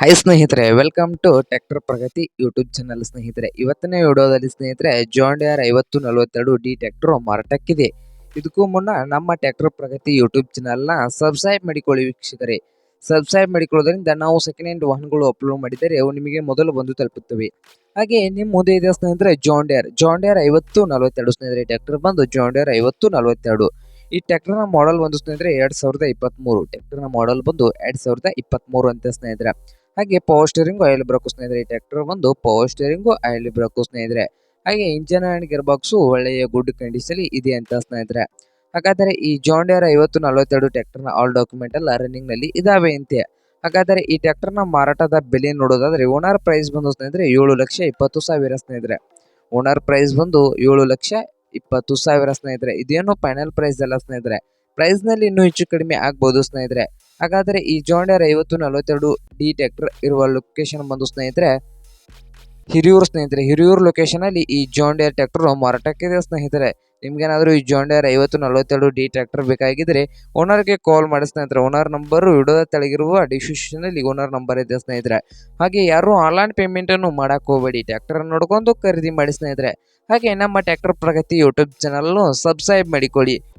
Hi ಸ್ನೇಹಿತರೆ welcome to tractor Pragati YouTube channel ಸ್ನೇಹಿತರೆ. ಇವತ್ತನೇ ವಿಡಿಯೋದಲ್ಲಿ ಸ್ನೇಹಿತರೆ ಜಾಂಡಿಯರ್ ಐವತ್ತು ನಲವತ್ತೆರಡು ಡಿ ಟ್ರ್ಯಾಕ್ಟರ್ ಮಾರಾಟಕ್ಕಿದೆ. ಇದಕ್ಕೂ ಮುನ್ನ ನಮ್ಮ ಟ್ರ್ಯಾಕ್ಟರ್ ಪ್ರಗತಿ ಯೂಟ್ಯೂಬ್ ಚಾನಲ್ನ ಸಬ್ಸ್ಕ್ರೈಬ್ ಮಾಡಿಕೊಳ್ಳಿ ವೀಕ್ಷಕರೇ. ಸಬ್ಸ್ಕ್ರೈಬ್ ಮಾಡಿಕೊಳ್ಳೋದ್ರಿಂದ ನಾವು ಸೆಕೆಂಡ್ ಹ್ಯಾಂಡ್ ವಾಹನಗಳು ಅಪ್ಲೋಡ್ ಮಾಡಿದರೆ ಅವು ನಿಮಗೆ ಮೊದಲು ಬಂದು ತಲುಪುತ್ತವೆ. ಹಾಗೆ ನಿಮ್ಮ ಮುಂದೆ ಇದೆ ಸ್ನೇಹಿತರೆ ಜಾಂಡಿಯರ್ ಜಾಂಡಿಯರ್ ಐವತ್ತು ನಲವತ್ತೆರಡು ಸ್ನೇಹಿತರೆ ಟ್ರ್ಯಾಕ್ಟರ್ ಬಂದು ಜಾಂಡಿಯರ್ ಐವತ್ತು ನಲವತ್ತೆರಡು. ಈ ಟ್ರ್ಯಾಕ್ಟರ್ನ ಮಾಡೆಲ್ ಬಂದು ಸ್ನೇಹಿತರೆ, ಎರಡು ಸಾವಿರದ ಇಪ್ಪತ್ತ್ಮೂರು ಟ್ರ್ಯಾಕ್ಟರ್ನ ಮಾಡೆಲ್ ಬಂದು ಎರಡು ಸಾವಿರದ ಇಪ್ಪತ್ತ್ಮೂರು ಅಂತ ಸ್ನೇಹಿತರೆ. ಹಾಗೆ ಪವರ್ ಸ್ಟೇರಿಂಗ್ ಆಯಿಲ್ ಬ್ರೇಕು ಸ್ನೇಹಿತರೆ ಈ ಟ್ರ್ಯಾಕ್ಟರ್ ಬಂದು ಪವರ್ ಸ್ಟೇರಿಂಗು ಆಯಿಲ್ ಬ್ರೇಕು ಸ್ನೇಹಿತರೆ ಹಾಗೆ ಇಂಜನ್ ಅಂಡ್ ಗಿರ್ ಬಾಕ್ಸು ಒಳ್ಳೆಯ ಗುಡ್ ಕಂಡೀಷನ್ ಇದೆ ಅಂತ ಸ್ನೇಹಿತರೆ. ಹಾಗಾದರೆ ಈ ಜಾಂಡಿಯರ್ ಐವತ್ತು ನಲವತ್ತೆರಡು ಟ್ರ್ಯಾಕ್ಟರ್ನ ಆಲ್ ಡಾಕ್ಯುಮೆಂಟ್ ಎಲ್ಲ ರನ್ನಿಂಗ್ನಲ್ಲಿ ಇದಾವೆ ಅಂತೆ. ಹಾಗಾದರೆ ಈ ಟ್ಯಾಕ್ಟರ್ನ ಮಾರಾಟದ ಬೆಲೆ ನೋಡೋದಾದ್ರೆ ಓನರ್ ಪ್ರೈಸ್ ಬಂದು ಸ್ನೇಹಿತರೆ ಏಳು ಲಕ್ಷ ಇಪ್ಪತ್ತು ಸಾವಿರ ಸ್ನೇಹಿತರೆ. ಓನರ್ ಪ್ರೈಸ್ ಬಂದು ಏಳು ಲಕ್ಷ ಇಪ್ಪತ್ತು ಸಾವಿರ ಸ್ನೇಹಿತರೆ. ಇದೇನು ಫೈನಲ್ ಪ್ರೈಸ್ ಅಲ್ಲ ಸ್ನೇಹಿತರೆ. ಪ್ರೈಸ್ನಲ್ಲಿ ಇನ್ನೂ ಹೆಚ್ಚು ಕಡಿಮೆ ಆಗ್ಬೋದು ಸ್ನೇಹಿತರೆ. ಹಾಗಾದರೆ ಈ ಜಾಂಡಿಯರ್ ಐವತ್ತು ನಲವತ್ತೆರಡು ಡಿ ಟ್ಯಾಕ್ಟರ್ ಇರುವ ಲೊಕೇಶನ್ ಬಂದು ಸ್ನೇಹಿತರೆ, ಹಿರಿಯೂರು ಸ್ನೇಹಿತರೆ, ಹಿರಿಯೂರು ಲೊಕೇಶನ್ ಅಲ್ಲಿ ಈ ಜಾಂಡಿಯರ್ ಮಾರಾಟಕ್ಕೆ ಮಾರಾಟಕ್ಕಿದೆ ಸ್ನೇಹಿತರೆ. ನಿಮ್ಗೇನಾದರೂ ಈ ಜಾಂಡಿಯರ್ ಐವತ್ತು ನಲವತ್ತೆರಡು ಡಿ ಟ್ಯಾಕ್ಟರ್ ಬೇಕಾಗಿದ್ರೆ ಓನರ್ಗೆ ಕಾಲ್ ಮಾಡಿ ಸ್ನೇಹಿತರೆ. ಓನರ್ ನಂಬರ್ ವಿಡಿಯೋದ ತೆಳಗಿರುವ ಡಿಸ್ಕ್ರಿಪ್ಷನ್ ಅಲ್ಲಿ ಓನರ್ ನಂಬರ್ ಇದೆ ಸ್ನೇಹಿತರೆ. ಹಾಗೆ ಯಾರು ಆನ್ಲೈನ್ ಪೇಮೆಂಟ್ ಅನ್ನು ಮಾಡಕ್ ಹೋಗಬೇಡಿ ಟ್ಯಾಕ್ಟರ್ ನೋಡ್ಕೊಂಡು ಖರೀದಿ ಮಾಡಿ ಸ್ನೇಹಿತರೆ. ಹಾಗೆ ನಮ್ಮ tractor Pragati YouTube channel subscribe ಮಾಡಿಕೊಳ್ಳಿ.